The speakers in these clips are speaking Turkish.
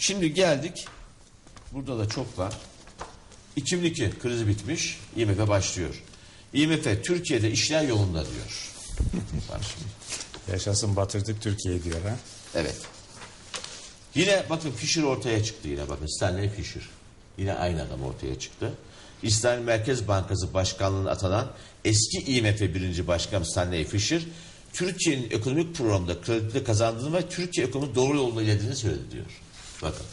Şimdi geldik. Burada da çok var. 2002 krizi bitmiş. IMF başlıyor. IMF Türkiye'de işler yolunda diyor. Yaşasın batırdık Türkiye'yi diyor ha. Evet. Yine bakın Fisher ortaya çıktı yine bakın Stanley Fisher. Yine aynı adam ortaya çıktı. İsrail Merkez Bankası Başkanlığı'na atanan eski IMF birinci başkan Stanley Fisher, Türkiye'nin ekonomik programda kredi kazandığını ve Türkiye ekonomi doğru yolda ilerlediğini söyledi diyor. Bakın.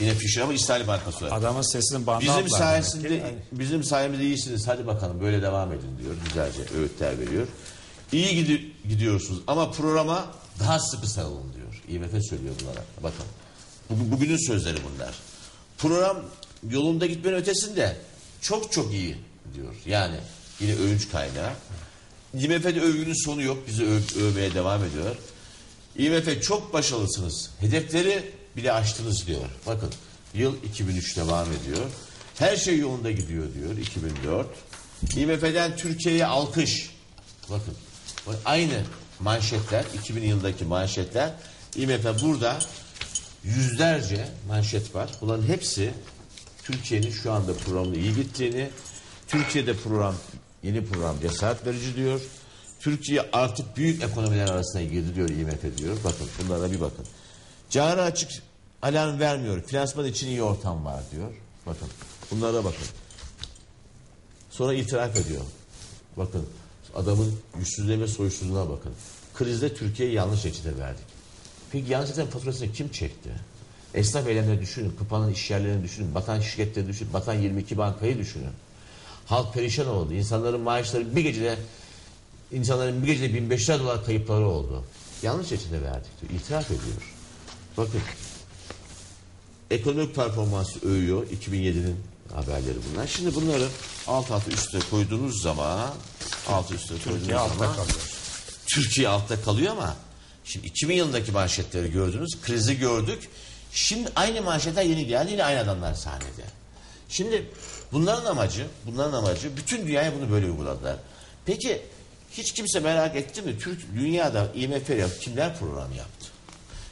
Yine Fisher ama İsrail Bankası olarak. Adamın sesinin bandı Bizim sayesinde. Yani bizim sayemizde iyisiniz. Hadi bakalım böyle devam edin diyor. Güzelce öğütler veriyor. İyi gidi- gidiyorsunuz ama programa daha sıkı sarılın diyor. IMF söylüyor bunlara. Bakın. Bu, bugünün sözleri bunlar. Program yolunda gitmenin ötesinde çok çok iyi diyor. Yani yine övünç kaynağı. IMF'de övgünün sonu yok. Bizi öv- övmeye devam ediyor. IMF çok başarılısınız. Hedefleri bile aştınız diyor. Bakın yıl 2003 devam ediyor. Her şey yolunda gidiyor diyor 2004. IMF'den Türkiye'ye alkış. Bakın bak aynı manşetler 2000 yıldaki manşetler. IMF burada yüzlerce manşet var. Bunların hepsi Türkiye'nin şu anda programı iyi gittiğini, Türkiye'de program yeni program cesaret verici diyor. Türkiye artık büyük ekonomiler arasına girdi diyor IMF diyor. Bakın bunlara bir bakın. Cari açık alarm vermiyor. Finansman için iyi ortam var diyor. Bakın bunlara bakın. Sonra itiraf ediyor. Bakın adamın yüzsüzlüğüne ve bakın. Krizde Türkiye'ye yanlış reçete verdik. Peki yanlış reçetenin faturasını kim çekti? Esnaf eylemleri düşünün, kapanan iş yerlerini düşünün, batan şirketleri düşünün, batan 22 bankayı düşünün. Halk perişan oldu. İnsanların maaşları bir gecede insanların bir gecede 1500 dolar kayıpları oldu. Yanlış reçete verdik diyor. İtiraf ediyor. Bakın ekonomik performansı övüyor 2007'nin haberleri bunlar. Şimdi bunları alt alta üste koyduğunuz zaman alt üste koyduğunuz Türkiye altta zaman kalıyor. Türkiye altta kalıyor ama şimdi 2000 yılındaki manşetleri gördünüz. Krizi gördük. Şimdi aynı manşetler yeni geldi. Yine aynı adamlar sahnede. Şimdi bunların amacı, bunların amacı bütün dünyaya bunu böyle uyguladılar. Peki hiç kimse merak etti mi? Türk dünyada IMF kimler program yaptı?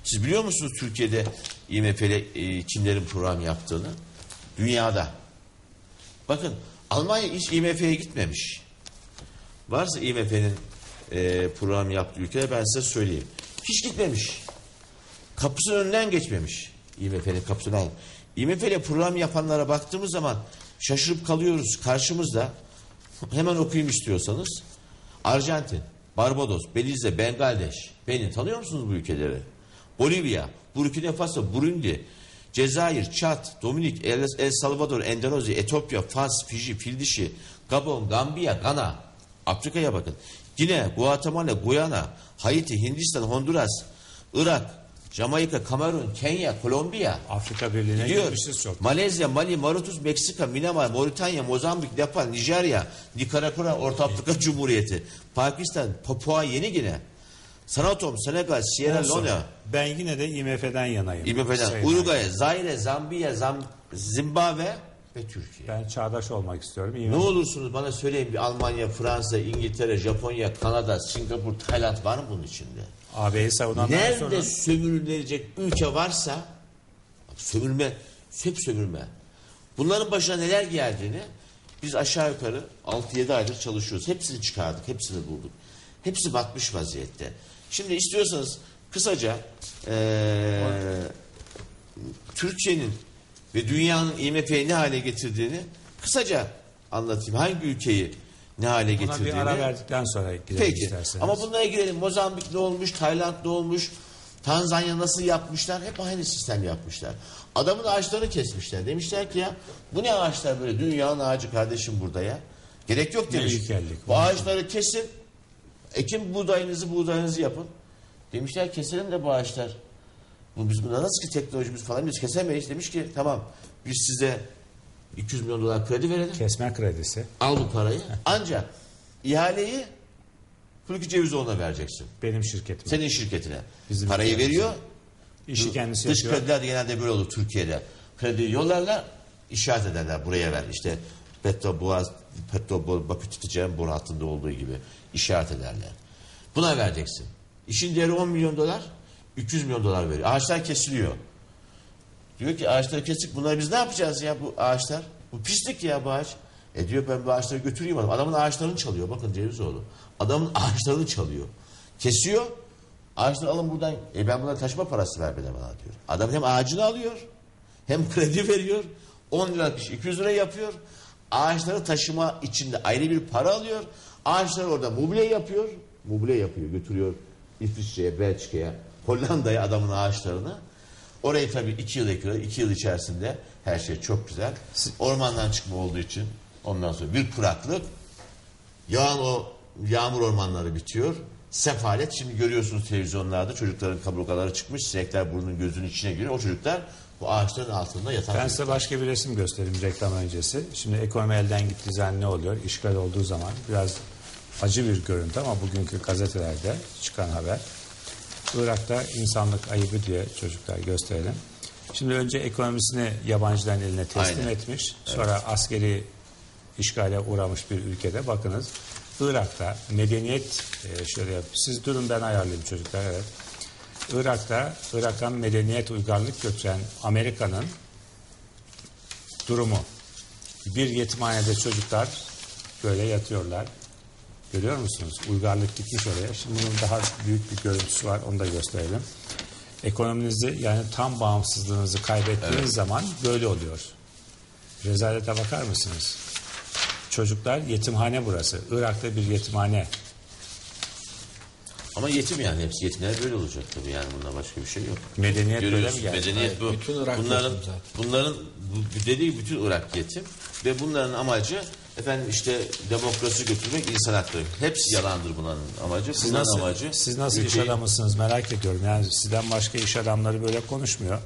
Siz biliyor musunuz Türkiye'de IMF ile e, kimlerin program yaptığını? Dünyada. Bakın Almanya hiç IMF'ye gitmemiş. Varsa IMF'nin e, program yaptığı ülkeler ben size söyleyeyim. Hiç gitmemiş. Kapısının önünden geçmemiş. IMF'nin kapısından. IMF ile program yapanlara baktığımız zaman şaşırıp kalıyoruz. Karşımızda hemen okuyayım istiyorsanız. Arjantin, Barbados, Belize, Bengaldeş. Benin tanıyor musunuz bu ülkeleri? Bolivya, Burkina Faso, Burundi, Cezayir, Çat, Dominik, El, El Salvador, Endonezya, Etiyopya, Fas, Fiji, Fildişi, Gabon, Gambiya, Gana. Afrika'ya bakın. Gine, Guatemala, Guyana, Haiti, Hindistan, Honduras, Irak, Jamaika, Kamerun, Kenya, Kolombiya. Afrika Birliği'ne girmişiz çok. Malezya, Mali, Mauritius, Meksika, Myanmar, Moritanya, Mozambik, Nepal, Nijerya, Nikaragua, Orta Afrika Cumhuriyeti, Pakistan, Papua Yeni Gine, Sanatom, Senegal, Sierra Olsun. Leone, Ben yine de IMF'den yanayım. IMF'den, Sayın Uruguay, Zaire, Zambiya, Zam Zimbabwe ve Türkiye. Ben çağdaş olmak istiyorum. Ne IMF olursunuz bana söyleyin bir Almanya, Fransa, İngiltere, Japonya, Kanada, Singapur, Tayland var mı bunun içinde? AB'yi savunanlar Nerede sonra sömürülecek ülke varsa sömürme, hep sömürme. Bunların başına neler geldiğini biz aşağı yukarı 6-7 aydır çalışıyoruz. Hepsini çıkardık, hepsini bulduk. Hepsi batmış vaziyette. Şimdi istiyorsanız kısaca eee, Türkiye'nin ve dünyanın IMF'yi ne hale getirdiğini kısaca anlatayım. Hangi ülkeyi ne hale buna getirdiğini. bir ara verdikten sonra gidelim Peki. isterseniz. Ama bunlara girelim. Mozambik ne olmuş, Tayland ne olmuş, Tanzanya nasıl yapmışlar? Hep aynı sistem yapmışlar. Adamın ağaçlarını kesmişler. Demişler ki ya bu ne ağaçlar böyle dünyanın ağacı kardeşim burada ya. Gerek yok demiş. Bu ağaçları kesin. Ekin buğdayınızı buğdayınızı yapın. Demişler keselim de bu ağaçlar. Bu biz buna nasıl ki teknolojimiz falan biz kesemeyiz. Demiş ki tamam biz size 200 milyon dolar kredi verelim. Kesme kredisi. Al bu parayı. Ancak ihaleyi Hulki Cevizoğlu'na vereceksin. Benim şirketim. Senin şirketine. Bizim Parayı ülkemizde. veriyor. İşi kendisi Dış yapıyor. krediler de genelde böyle olur Türkiye'de. Kredi yollarlar, işaret ederler buraya ver. İşte Petro Boğaz, Petro Bo- Bakü tutacağım boru hattında olduğu gibi işaret ederler. Buna vereceksin. İşin değeri 10 milyon dolar, 300 milyon dolar veriyor. Ağaçlar kesiliyor. Diyor ki ağaçları kestik. Bunları biz ne yapacağız ya bu ağaçlar? Bu pislik ya bu ağaç. E diyor ben bu ağaçları götüreyim adam. Adamın ağaçlarını çalıyor. Bakın Cevizoğlu. Adamın ağaçlarını çalıyor. Kesiyor. Ağaçları alın buradan. E ben buna taşıma parası ver bana diyor. Adam hem ağacını alıyor hem kredi veriyor. 10 lira iş 200 lira yapıyor. Ağaçları taşıma içinde ayrı bir para alıyor. Ağaçları orada mobilya yapıyor. Mobilya yapıyor götürüyor İsviçre'ye, Belçika'ya, Hollanda'ya adamın ağaçlarını. Orayı tabii iki yıl ekiyor. iki yıl içerisinde her şey çok güzel. Ormandan çıkma olduğu için ondan sonra bir kuraklık. Yağan o yağmur ormanları bitiyor. Sefalet şimdi görüyorsunuz televizyonlarda çocukların kaburgaları çıkmış. Sinekler burnunun gözünün içine giriyor. O çocuklar bu ağaçların altında yatan. Ben size başka bir resim göstereyim reklam öncesi. Şimdi ekonomi elden gittiği zaman ne oluyor? İşgal olduğu zaman biraz acı bir görüntü ama bugünkü gazetelerde çıkan haber. Irak'ta insanlık ayıbı diye çocuklar gösterelim. Şimdi önce ekonomisini yabancıların eline teslim Aynen. etmiş. Sonra askeri işgale uğramış bir ülkede bakınız. Irak'ta medeniyet e, şöyle yap. Siz durun ben ayarlayayım çocuklar evet. Irak'ta Irak'a medeniyet uygarlık götüren Amerika'nın durumu. Bir yetimhanede çocuklar böyle yatıyorlar. Görüyor musunuz? Uygarlık gitmiş oraya. Şimdi bunun daha büyük bir görüntüsü var. Onu da gösterelim. Ekonominizi yani tam bağımsızlığınızı kaybettiğiniz zaman böyle oluyor. Rezalete bakar mısınız? Çocuklar yetimhane burası. Irak'ta bir yetimhane. Ama yetim yani hepsi yetimler böyle olacak tabii yani bunda başka bir şey yok. Medeniyet böyle mi geldi? medeniyet bu. bütün Irak bunların yetim zaten. bunların bu dediği bütün Irak yetim ve bunların amacı efendim işte demokrasi götürmek insan hakları. Hepsi yalandır bunların amacı. Siz bunların nasıl, amacı siz nasıl iş ülkeyi- adamısınız merak ediyorum. Yani sizden başka iş adamları böyle konuşmuyor.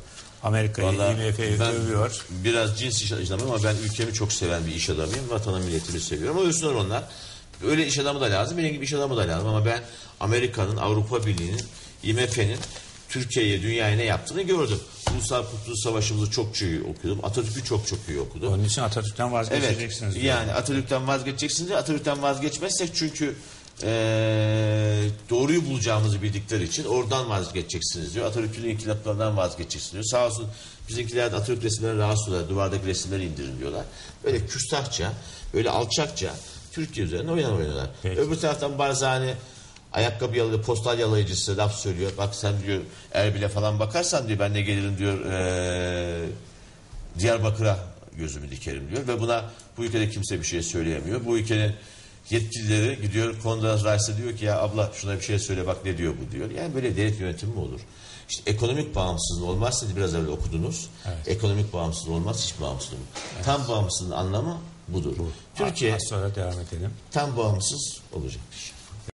Amerika'yı, IMF'yi ben övüyor. Biraz cins iş adamıyım ama ben ülkemi çok seven bir iş adamıyım. Vatanı milletimi seviyorum. Ama övsünler onlar. Öyle iş adamı da lazım. Benim gibi iş adamı da lazım. Ama ben Amerika'nın, Avrupa Birliği'nin, IMF'nin Türkiye'ye, dünyaya ne yaptığını gördüm. Ulusal Kurtuluş Savaşı'mızı çok iyi okudum. Atatürk'ü çok çok iyi okudum. Onun için Atatürk'ten vazgeçeceksiniz. Evet. diyor. Yani Atatürk'ten vazgeçeceksiniz. Atatürk'ten vazgeçmezsek çünkü eee, doğruyu bulacağımızı bildikleri için oradan vazgeçeceksiniz diyor. Atatürk'ün inkılaplarından vazgeçeceksiniz diyor. Sağ olsun bizimkiler de Atatürk resimleri rahatsız oluyorlar. Duvardaki resimleri indirin diyorlar. Böyle küstahça, böyle alçakça Türkiye üzerine oynan oynuyorlar. Peki. Öbür taraftan Barzani ayakkabı yalayıcı, postal yalayıcısı laf söylüyor. Bak sen diyor Erbil'e falan bakarsan diyor ben de gelirim diyor eee Diyarbakır'a gözümü dikerim diyor ve buna bu ülkede kimse bir şey söyleyemiyor. Bu ülkenin yetkilileri gidiyor Condoleezza Rice'a diyor ki ya abla şuna bir şey söyle bak ne diyor bu diyor. Yani böyle devlet yönetimi mi olur? İşte ekonomik bağımsızlığı olmaz siz biraz evvel okudunuz. Ekonomik bağımsızlığı olmaz hiç bağımsızlığı. Tam bağımsızlığın anlamı budur. Türkiye sonra devam edelim. tam bağımsız olacak inşallah.